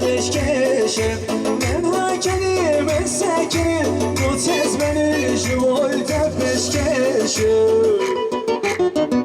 keş keşim Ben hakenim en beni şu peş keşim Thank you.